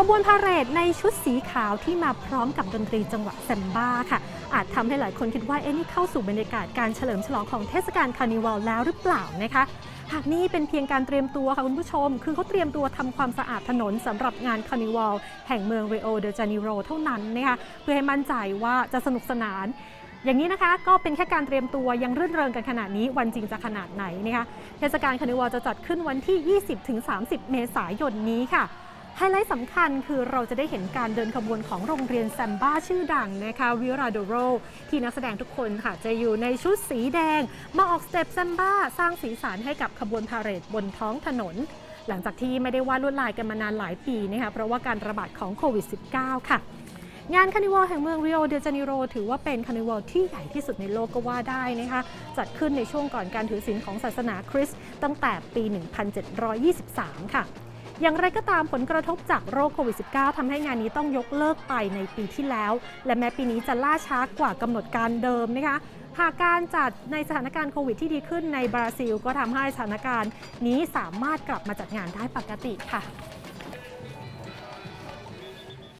ขบวนพาเหรดในชุดสีขาวที่มาพร้อมกับดนตรีจังหวะแซมบ้าค่ะ อาจทำให้หลายคนคิดว่าเอ๊ะนี่เข้าสู่บรรยากาศการเฉลิมฉลองของเทศกาลคาร์นิวัลแล้วหรือเปล่านะคะหากนี่เป็นเพียงการเตรียมตัวค่ะคุณผู้ชม คือเขาเตรียมตัวทำความสะอาดถนนสำหรับงานคาร์นิวัลแห่งเมืองเรโอเดจานิโรเท่านั้นนะคะเพื่อให้มั่นใจว่าจะสนุกสนาน อย่างนี้นะคะก็เป็นแค่การเตรียมตัวยังรื่นเริงกันขนาดนี้วันจริงจะขนาดไหนนะคะเทศกาลคาร์นิวัลจะจัดขึ้นวันที่ 20-30 เมษายนนี้ค่ะ ไฮไลท์สำคัญคือเราจะได้เห็นการเดินขบวนของโรงเรียนแซมบ้าชื่อดังนะคะวิราโดโรที่นักแสดงทุกคนค่ะจะอยู่ในชุดสีแดง มาออกสเต็ปแซมบ้าสร้างสีสันให้กับขบวนพาเหรดบนท้องถนน หลังจากที่ไม่ได้วาดลวดลายกันมานานหลายปีนะคะเพราะว่าการระบาดของโควิด -19 ค่ะงานคานิวัลแห่งเมืองริโอเดจานิโรถือว่าเป็นคานิวัลที่ใหญ่ที่สุดในโลกก็ว่าได้นะคะจัดขึ้นในช่วงก่อนการถือศีลของศาสนาคริสต์ตั้งแต่ปี 1723 ค่ะ อย่างไรก็ตามผลกระทบจากโรคโควิด -19 ทำให้งานนี้ต้องยกเลิกไปในปีที่แล้ว และแม้ปีนี้จะล่าช้ากว่ากำหนดการเดิมนะคะหากการจัดในสถานการณ์โควิดที่ดีขึ้นในบราซิล ก็ทำให้สถานการณ์นี้สามารถกลับมาจัดงานได้ปกติค่ะ